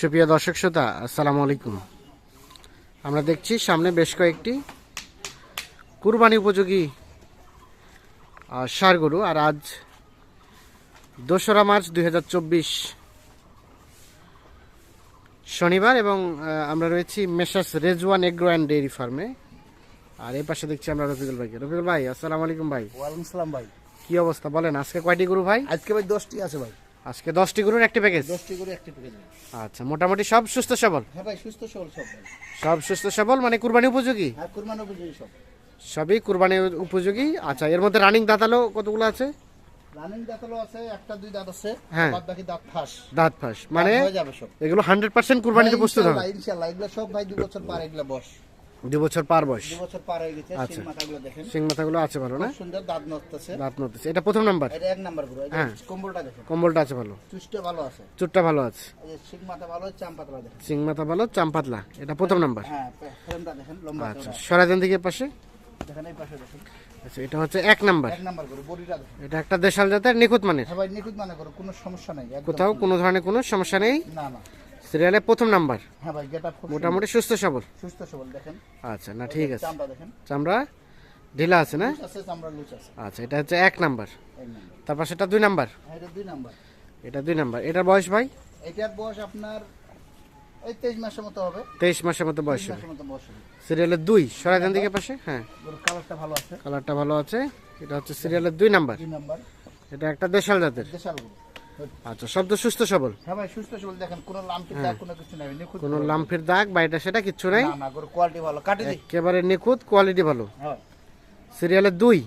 সুপ্রিয় দর্শক শ্রোতা আসসালামু আলাইকুম। আমরা দেখছি সামনে বেশ কয়েকটি কুরবানি উপযোগী আহ, ষাঁড় গরু আর আজ দোসরা মার্চ দুই হাজার চব্বিশ শনিবার এবং আমরা রয়েছি Messrs Rezwan agro and dairy ফার্মে। আর এই পাশে দেখছি আমরা রফিকুল ভাইকে। রফিকুল ভাই আসসালামু আলাইকুম ভাই। ওয়ালাইকুম সালাম ভাই। কি অবস্থা বলেন আজকে কয়টি গরু ভাই? আজকে ভাই দশটি আছে ভাই। আজকে দশটি গরুর একটি প্যাকেজ দশটি করে একটি যাবে আচ্ছা মোটামুটি সব সুস্থ সবল? হ্যাঁ ভাই সুস্থ সবল সব সব সুস্থ সবল? মানে কুরবানি উপযোগী? আর কুরবানি উপযোগী সব। সবই কুরবানি উপযোগী। আচ্ছা এর মধ্যে রানিং দাঁতালো কতগুলো আছে? রানিং দাঁতালো আছে একটা দুই দাঁত আছে। হ্যাঁ। বাদ বাকি দাঁত ফাঁস। দাঁত ফাঁস। মানে হয়ে যাবে সব। এগুলো হান্ড্রেড পার্সেন্ট কুরবানিতে হ্যাঁ, প্রস্তুত হবে। ইনশাআল্লাহ, ইনশাআল্লাহ এগুলো সব ভাই দুই বছর পার এগুলো বস। দু বছর পার বয়স। দুই বছর পার হয়ে গেছে আচ্ছা। সিং মাথাগুলো দেখেন। সিং মাথাগুলো আছে ভালো না? খুব সুন্দর দাঁত নড়তেছে। দাঁত নড়তেছে। এটা প্রথম নাম্বার? এটা এক নাম্বারগুলো হ্যাঁ। কম্বলটা দেখেন। কম্বলটা আছে ভালো। ভালো আছে। চুটটা ভালো আছে। সিং মাথা ভালো চাম পাতলা দেখেন। সিং মাথা ভালো চাম্পাতলা। এটা প্রথম নাম্বার। হ্যাঁ ফ্রেমটা দেখেন লম্বা আচ্ছা। দিকে পাশে। দেখেন এই পাশে দেখেন। আচ্ছা এটা হচ্ছে এক নাম্বার। এক নাম্বার করে বডিটা এটা একটা দেশাল জাতের নিখুঁত মানের। হ্যাঁ ভাই নিখুঁত মানে করো কোনো সমস্যা নাই কোথাও কোনো ধরনের কোনো সমস্যা নেই? না না। সিরিয়ালে প্রথম নাম্বার। হ্যাঁ ভাই গেট আপ খুব মোটামুটি সুস্থ সবল। সুস্থ সবল দেখেন। আচ্ছা না ঠিক আছে। চামড়া দেখেন। চামড়া ঢিলা আছে না? আছে চামড়া লুচ আছে। আচ্ছা এটা হচ্ছে এক নাম্বার। তারপর সেটা দুই নাম্বার? হ্যাঁ, এটা দুই নাম্বার। এটা দুই নাম্বার। এটার বয়স ভাই? এটার বয়স আপনার এই তেইশ মাসের মতো হবে। তেইশ মাসের মতো বয়স হবে। সিরিয়ালের দুই সরাইদান দিকে পাশে? হ্যাঁ। কালারটা ভালো আছে। কালারটা ভালো আছে। এটা হচ্ছে সিরিয়ালের দুই নাম্বার। দুই নাম্বার। এটা একটা দেশাল জাতের। দেশাল আচ্ছা সব তো সুস্থ সবল? হ্যাঁ ভাই সুস্থ সবল। দেখেন কোনো লাম্পি দাগ কোনো কিছু নাই। নিখুঁত কোনো গরু। দাগ বা এটা সেটা কিচ্ছু নেই? না না গরু কোয়ালিটি ভালো। কাটি দিই। একেবারে নিখুঁত কোয়ালিটি ভালো। হ্যাঁ। সিরিয়ালের দুই।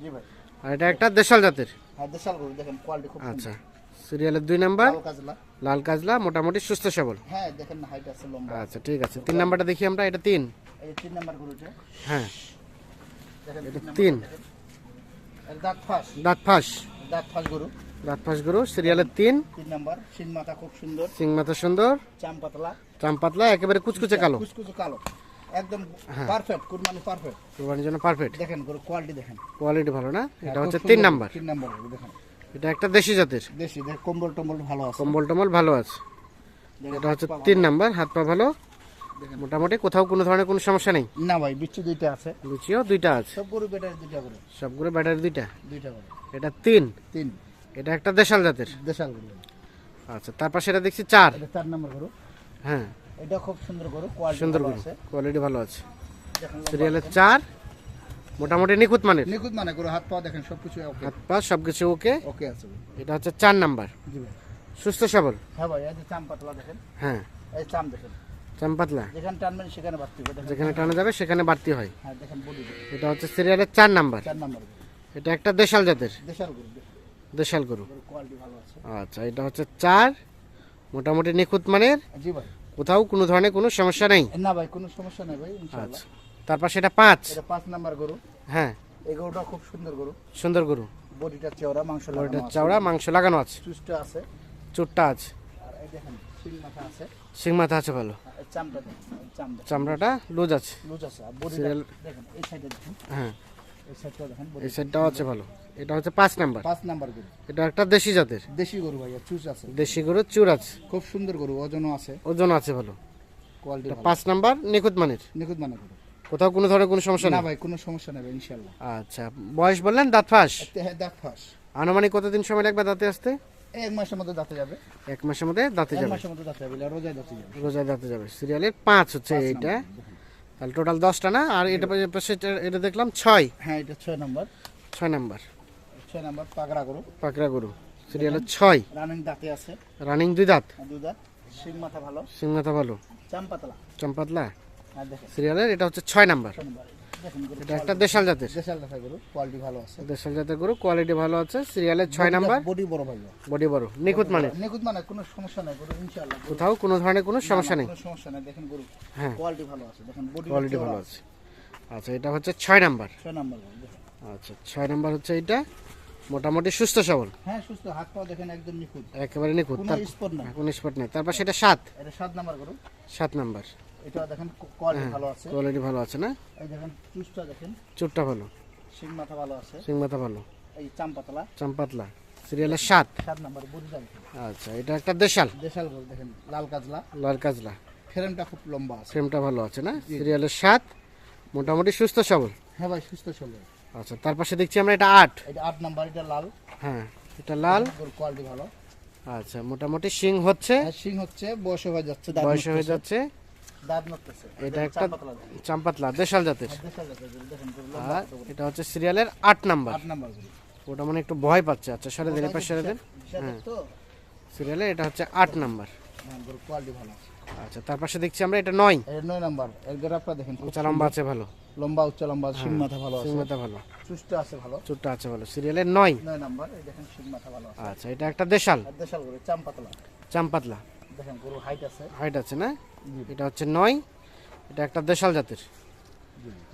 জি ভাই। আর এটা একটা দেশাল জাতের। হ্যাঁ দেশাল গরু দেখেন কোয়ালিটি খুব আচ্ছা সিরিয়ালের দুই নাম্বার? লাল কাজলা। মোটামুটি সুস্থ সবল। হ্যাঁ দেখেন হাইট আছে লম্বা। আচ্ছা ঠিক আছে। তিন নাম্বারটা দেখি আমরা এটা তিন। এই তিন নাম্বার গরুটা। হ্যাঁ। দেখেন এটা তিন দাঁত ফাঁস। দাঁত ফাঁস। দাঁত ফাঁস গরু। গরু সিরিয়ালের তিন। তিন নাম্বার সিন মাথা খুব সুন্দর। সিং মাথা সুন্দর। চাম পাতলা। চাম পাতলা একেবারে কুচকুচে কালো। কুচকুচে কালো। একদম হ্যাঁ। পারফেক্ট কুরবানি পারফেক্ট কোরবানির জন্য পারফেক্ট দেখেন গরু কোয়ালিটি দেখেন। কোয়ালিটি ভালো না? এটা হচ্ছে তিন নাম্বার। তিন নাম্বার দেখেন। এটা একটা দেশি জাতের। দেশি দেখ কম্বল টম্বল ভালো আছে। কম্বল টম্বল ভালো আছে। এটা হচ্ছে তিন নাম্বার হাত পা ভালো। মোটামুটি কোথাও কোনো ধরনের কোনো সমস্যা নেই। না ভাই বিচ্ছু দুইটা আছে। লুচিও দুইটা আছে। সব গরু বেটার দুইটা করে সবগুলো ব্যাটারি দুইটা। দুইটা করে এটা তিন। তিন। এটা একটা দেশাল জাতের? দেশাল গরু। আচ্ছা তারপর সেটা দেখছি চার। এটা চার নম্বর গরু। হ্যাঁ। এটা খুব সুন্দর গরু কোয়ালিটি সুন্দর গরু। আছে। কোয়ালিটি ভালো আছে। সিরিয়ালের চার মোটামুটি নিখুঁত মানের। নিখুঁত মানে গরু হাত পা দেখেন সবকিছু ওকে হাত পা সবকিছু ওকে ওকে আছে। এটা হচ্ছে চার নাম্বার। জি ভাই। সুস্থ সবল। হ্যাঁ ভাই এই যে চাম পাতলা দেখেন। হ্যাঁ। এই চাম দেখেন। চাম পাতলা। যেখানে টানবেন সেখানে বাড়তি হবে। যেখানে টানা যাবে সেখানে বাড়তি হয়। হ্যাঁ দেখেন বডি এটা হচ্ছে সিরিয়ালের চার নাম্বার। চার নাম্বার এটা একটা দেশাল জাতের। দেশাল গরু। দেশাল গরু। আচ্ছা এটা হচ্ছে চার মোটামুটি নিখুঁত মানের। জি ভাই। কোথাও কোনো ধরনের কোনো সমস্যা নেই? না ভাই কোনো সমস্যা নেই ভাই আচ্ছা তারপর সেটা পাঁচ। এটা পাঁচ নাম্বার গরু। হ্যাঁ। এই গরুটা খুব সুন্দর গরু। সুন্দর গরু। বডিটা চওড়া মাংস আছে। চাওড়া মাংস লাগানো আছে। চুষটা আছে। চুটটা আছে। আর এই দেখেন সিং মাথা আছে। সিং মাথা আছে ভালো। আর এই চামড়া দেখেন এই চামড়া। চামড়াটা লুজ আছে। লুজ আছে। আর বডিটা দেখেন এই সাইডে দেখেন। হ্যাঁ। এই সাইডটাও আছে ভালো। এটা হচ্ছে পাঁচ নাম্বার। পাঁচ নাম্বার গরু। এটা একটা দেশি জাতের। দেশি গরু চুষ আছে। দেশি গরু চুর আছে। খুব সুন্দর গরু ওজনও আছে। ওজন আছে ভালো। কোয়ালিটি পাঁচ নাম্বার নিখুঁত মানের। নিখুঁত মানে গরু। কোথাও কোনো ধরনের কোনো সমস্যা না ভাই কোনো সমস্যা নেই ইনশাআল্লাহ। আচ্ছা বয়স বললেন দাঁত ফাঁস? হ্যাঁ দাঁত ফাঁস। আনুমানিক কতদিন সময় লাগবে দাঁতে আসতে? এক মাসের মধ্যে দাঁতে যাবে। এক মাসের মধ্যে দাঁতে এক যাবে। মাসের মধ্যে দাঁতে যাবে রোজায় দাঁতে যাবে। রোজা দাঁতে যাবে। সিরিয়ালের পাঁচ হচ্ছে এইটা। তাহলে টোটাল দশটা না? আর এটা পাশে এটা- দেখলাম ছয়। হ্যাঁ এটা ছয় নম্বর। ছয় নম্বর। ছয় নম্বর পাকড়া গরু। পাকড়া গরু। সিরিয়াল ছয়। রানিং দাঁতে আছে। রানিং দুই দাঁত? দুই দাঁত। শিং মাথা ভালো। শিং মাথা ভালো। চাম্পাতলা চাম্পাতলা সিরিয়ালের এটা হচ্ছে ছয় নাম্বার। এটা একটা দেশাল জাতের। দেশাল দেখা গরু কোয়ালিটি ভালো আছে। দেশাল জাতের গরু কোয়ালিটি ভালো আছে। সিরিয়ালের নাম্বার বডি বড় ভাই বডি। বড়। নিখুঁত মানের নিখুঁত মানে কোনো সমস্যা নাই গরু ইনশাআল্লাহ। কোথাও কোনো ধরনের কোনো সমস্যা নেই। কোনো সমস্যা নাই। দেখেন গরু হ্যাঁ। কোয়ালিটি ভালো আছে। দেখেন বডি কোয়ালিটি ভালো আছে। আচ্ছা এটা হচ্ছে নাম্বার নাম্বার আচ্ছা ছয় নাম্বার হচ্ছে এটা। মোটামুটি সুস্থ সবল। হ্যাঁ সুস্থ। হাত পা দেখেন একদম নিখুঁত। একেবারে নিখুঁত। কোনো স্পট নাই। কোনো স্পট নেই। তারপর সেটা সাত। এটা সাত নাম্বার গরু। সাত নাম্বার এটা দেখেন কোয়ালিটি হ্যাঁ। ভালো আছে। কোয়ালিটি ভালো আছে না? এই দেখেন চুষটা দেখেন। চুটটা ভালো। শিং মাথা ভালো আছে। সিং মাথা ভালো। এই চাম পাতলা চাম্পাতলা। সিরিয়ালের সাত সাত নাম্বার বুড়িজাল আচ্ছা এটা একটা দেশাল। দেশাল গরু দেখেন লাল কাজলা। লাল কাজলা। ফ্রেমটা খুব লম্বা আছে। ফ্রেমটা ভালো আছে না? সিরিয়ালের সাত মোটামুটি সুস্থ সবল। হ্যাঁ ভাই সুস্থ চলে আচ্ছা তার পাশে দেখছি আমরা এটা আট। এটা আট নাম্বার এটা লাল। হ্যাঁ এটা লাল। কোয়ালিটি ভালো। আচ্ছা মোটামুটি শিং হচ্ছে। আর সিং হচ্ছে বয়স হয়ে যাচ্ছে বয়স হয়ে যাচ্ছে। এটা একটা। চাম্পাতলা দেশাল জাতের। আর বড়। এটা হচ্ছে সিরিয়ালের আট নাম্বার। ওটা মানে একটু ভয় পাচ্ছে। আচ্ছা সরে সরে দিন। সিরিয়ালে এটা হচ্ছে আট নাম্বার। হ্যাঁ আচ্ছা তার পাশে দেখছি আমরা এটা নয়। নয় নাম্বার। এর গ্রাফটা দেখেন উঁচা লম্বা আছে ভালো। লম্বা উচ্চ লম্বা সিং মাথা ভালো আছে। ভালো। আছে ভালো। চুটটা আছে ভালো। সিরিয়ালের নয়। নয় নাম্বার এই দেখেন সিং মাথা ভালো আচ্ছা এটা একটা দেশাল। চাম্পাতলা দেখেন গরু হাইট আছে। হাইট আছে না? এটা হচ্ছে নয়। এটা একটা দেশাল জাতের।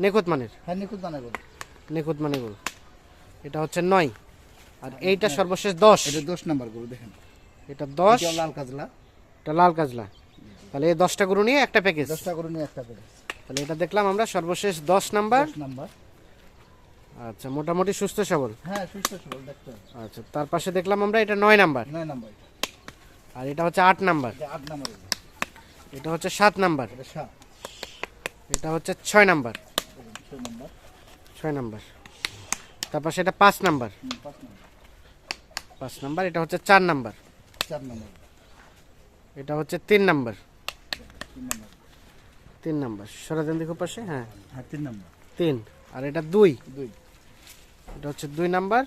নিখুঁত মানের? হ্যাঁ নিখুঁত দানা গরু। নিখুঁত মানে গরু। এটা হচ্ছে নয়। আর এইটা সর্বশেষ দশ। এটা দশ নাম্বার গরু দেখেন। এটা দশ। লাল কাজলা। এটা লাল কাজলা। তাহলে এই দশটা গরু নিয়ে একটা প্যাকেজ দশটা গরু নিয়ে একটা করে তাহলে এটা দেখলাম আমরা সর্বশেষ দশ নাম্বার। নাম্বার। আচ্ছা মোটামুটি সুস্থ সবল। হ্যাঁ সুস্থ সবল দেখতে আচ্ছা তার পাশে দেখলাম আমরা এটা নয় নাম্বার। নয় নাম্বার। আর এটা হচ্ছে আট নাম্বার। এটা আট নাম্বার এটা হচ্ছে সাত নাম্বার। এটা হচ্ছে ছয় নাম্বার। ছয় নাম্বার। তারপর এটা পাঁচ নাম্বার। পাঁচ নাম্বার। এটা হচ্ছে চার নাম্বার। চার নাম্বার। এটা হচ্ছে তিন নাম্বার। তিন নাম্বার। নাম্বার। দেখো পাশে হ্যাঁ। হ্যাঁ তিন নাম্বার। তিন। আর এটা দুই। দুই। এটা হচ্ছে দুই নাম্বার।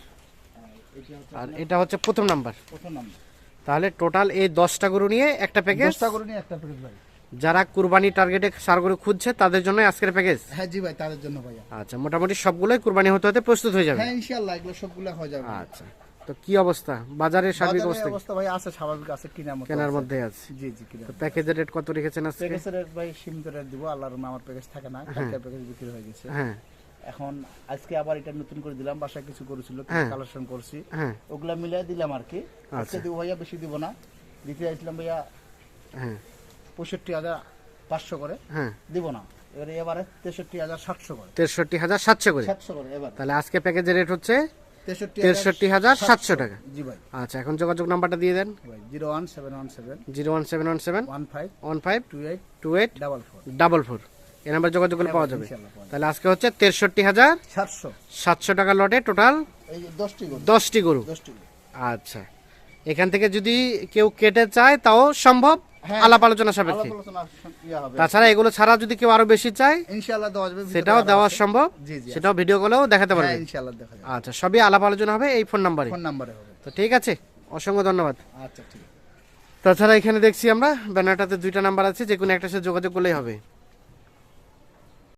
আর এটা হচ্ছে প্রথম নাম্বার। প্রথম নাম্বার। তাহলে টোটাল এই দশটা গরু নিয়ে একটা প্যাকেজ দশটা গরু নিয়ে একটা প্যাকেজ ভাই। যারা কুরবানি টার্গেটে সার গরু খুঁজছে তাদের জন্য আজকের প্যাকেজ হ্যাঁ জি ভাই তাদের জন্য ভাইয়া। আচ্ছা মোটামুটি সবগুলোই কুরবানি হতে হতে প্রস্তুত হয়ে যাবে? হ্যাঁ ইনশাআল্লাহ এগুলো সবগুলো হয়ে যাবে। আচ্ছা তো কি অবস্থা? বাজারের সার্বিক বাজারে অবস্থা? অবস্থা ভাই আছে স্বাভাবিক আছে কিনার মতো কেনার মধ্যে আছে। জি জি তো প্যাকেজের রেট কত রেখেছেন আজকে? প্যাকেজের রেট ভাই সীমিত রেট দিব আল্লাহর নামে আমার প্যাকেজ থাকে না কালকে প্যাকেজ বিক্রি হয়ে গেছে। হ্যাঁ। এখন আজকে আবার এটা নতুন করে দিলাম বাসায় কিছু করেছিল হ্যাঁ। কালেকশন করছি। হ্যাঁ। ওগুলা মিলিয়ে দিলাম আর কি। আজকে আচ্ছা। দিব ভাইয়া বেশি দিব না। দিতে চাইছিলাম ভাইয়া হ্যাঁ। পঁয়ষট্টি হাজার পাঁচশো করে। হ্যাঁ। দিব না। এবারে এবারে তেষট্টি হাজার সাতশো করে। তেষট্টি হাজার সাতশো করে? সাতশো করে এবার। তাহলে আজকে প্যাকেজের রেট হচ্ছে তেষট্টি হাজার সাতশো। টাকা। জি ভাই। আচ্ছা এখন যোগাযোগ নাম্বারটা দিয়ে দেন। Zero one seven one seven zero one seven one seven one five one five two eight two eight double four. Double four. এই নাম্বার যোগাযোগ করলে পাওয়া যাবে। তাহলে আজকে হচ্ছে তেষট্টি হাজার সাতশো। সাতশো টাকা লটে টোটাল দশটি গরু। আচ্ছা। এখান থেকে যদি কেউ কেটে চায় তাও সম্ভব? হ্যাঁ। আলাপ আলোচনা সাপেক্ষে। তাছাড়া এগুলো ছাড়া যদি কেউ আরও বেশি চায় সেটাও দেওয়া সম্ভব। সেটাও ভিডিও কলেও দেখাতে হ্যাঁ পারবে আচ্ছা সবই আলাপ আলোচনা হবে এই ফোন নাম্বারে ফোন নাম্বারে তো ঠিক আছে অসংখ্য ধন্যবাদ। আচ্ছা ঠিক তাছাড়া এখানে দেখছি আমরা ব্যানারটাতে দুইটা নাম্বার আছে যে কোনো একটার সাথে যোগাযোগ করলেই হবে।